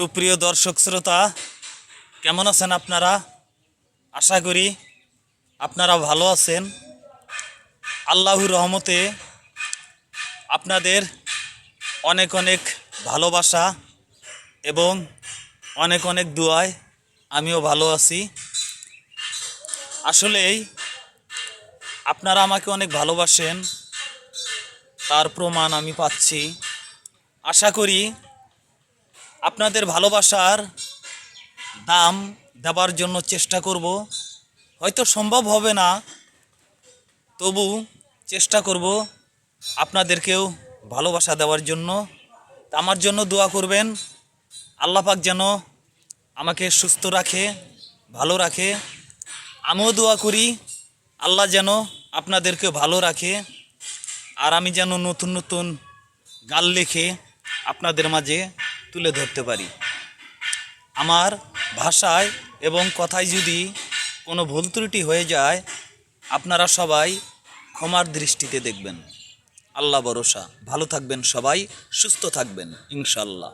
সুপ্রিয় দর্শক শ্রোতা, কেমন আছেন আপনারা? আশা করি আপনারা ভালো আছেন। আল্লাহর রহমতে আপনাদের অনেক অনেক ভালোবাসা এবং অনেক অনেক দোয়ায় আমিও ভালো আছি। আসলেই আপনারা আমাকে অনেক ভালোবাসেন, তার প্রমাণ আমি পাচ্ছি। আশা করি আপনাদের ভালোবাসার দাম দেওয়ার জন্য চেষ্টা করব। হয়তো সম্ভব হবে না, তবু চেষ্টা করব আপনাদেরকেও ভালোবাসা দেওয়ার জন্য। আমার জন্য দোয়া করবেন। আল্লাহ পাক যেন আমাকে সুস্থ রাখে, ভালো রাখে। আমিও দোয়া করি, আল্লাহ যেন আপনাদেরকে ভালো রাখে। আর আমি যেন নতুন নতুন গান লিখে আপনাদের মাঝে তুলে ধরতে পারি। আমার ভাষায় এবং কথায় যদি কোনো ভুল ত্রুটি হয়ে যায়, আপনারা সবাই ক্ষমার দৃষ্টিতে দেখবেন। আল্লাহ ভরসা। ভালো থাকবেন সবাই, সুস্থ থাকবেন ইনশাল্লাহ